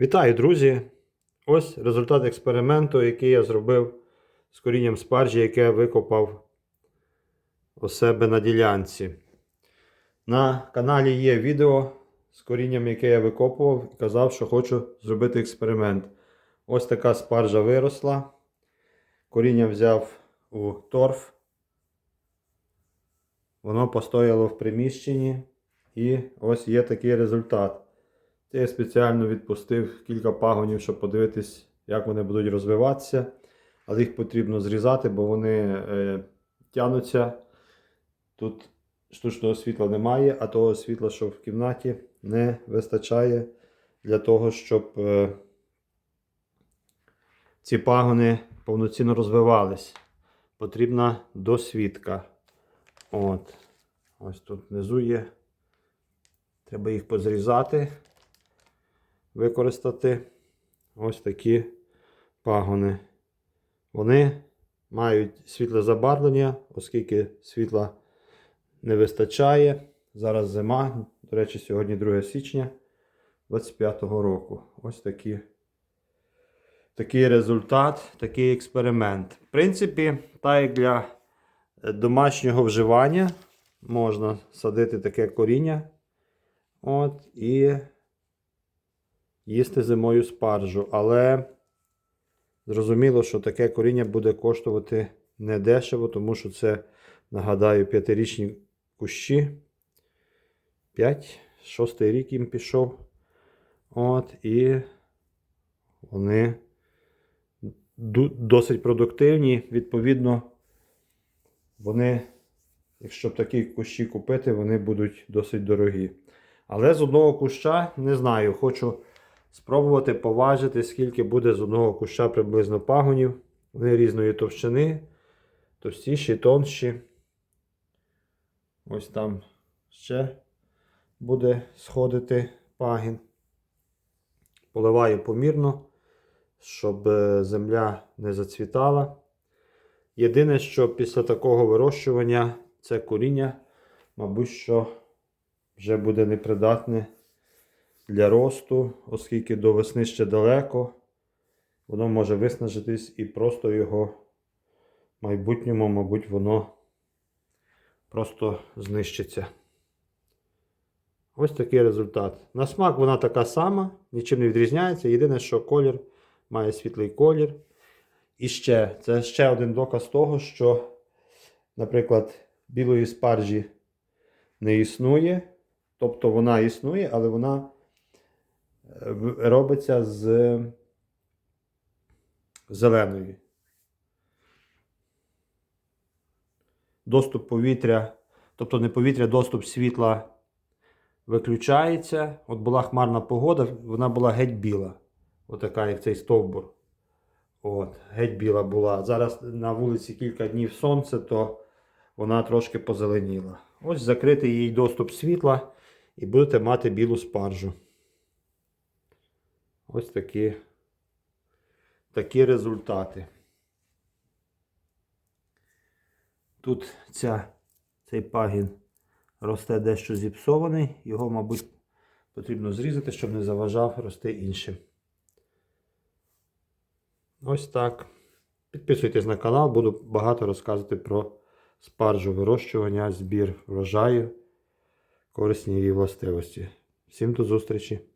Вітаю, друзі! Ось результат експерименту, який я зробив з корінням спаржі, яке я викопав у себе на ділянці. На каналі є відео з корінням, яке я викопував, і казав, що хочу зробити експеримент. Ось така спаржа виросла. Коріння взяв у торф. Воно постояло в приміщенні. І ось є такий результат. Я спеціально відпустив кілька пагонів, щоб подивитись, як вони будуть розвиватися. Але їх потрібно зрізати, бо вони е, тянуться. Тут штучного світла немає, а того світла, що в кімнаті, не вистачає для того, щоб е, ці пагони повноцінно розвивались. Потрібна досвідка. От. Ось тут внизу є. Треба їх позрізати використати ось такі пагони. Вони мають світле забарвлення, оскільки світла не вистачає. Зараз зима, до речі, сьогодні 2 січня 25-го року. Ось такі, такий результат, такий експеримент. В принципі, так як для домашнього вживання можна садити таке коріння. От, і їсти зимою спаржу. Але зрозуміло, що таке коріння буде коштувати недешево, тому що це, нагадаю, п'ятирічні кущі. 5, 6 рік їм пішов. От, і вони досить продуктивні. Відповідно, вони, якщо б такі кущі купити, вони будуть досить дорогі. Але з одного куща не знаю, хочу спробувати поважити, скільки буде з одного куща приблизно пагонів. Вони різної товщини, товстіші, тонші. Ось там ще буде сходити пагін. Поливаю помірно, щоб е, земля не зацвітала. Єдине, що після такого вирощування це коріння, мабуть, що вже буде непридатне для росту, оскільки до весни ще далеко, воно може виснажитись і просто його в майбутньому, мабуть, воно просто знищиться. Ось такий результат. На смак вона така сама, нічим не відрізняється. Єдине, що колір має світлий колір. І ще, це ще один доказ того, що, наприклад, білої спаржі не існує. Тобто вона існує, але вона робиться з зеленої. Доступ повітря, тобто не повітря, доступ світла виключається. От була хмарна погода, вона була геть біла. Отака, як цей стовбур. От, геть біла була. Зараз на вулиці кілька днів сонце, то вона трошки позеленіла. Ось закрити їй доступ світла і будете мати білу спаржу. Ось такі, такі результати. Тут ця, цей пагін росте дещо зіпсований. Його, мабуть, потрібно зрізати, щоб не заважав рости іншим. Ось так. Підписуйтесь на канал, буду багато розказувати про спаржу вирощування, збір врожаю, корисні її властивості. Всім до зустрічі!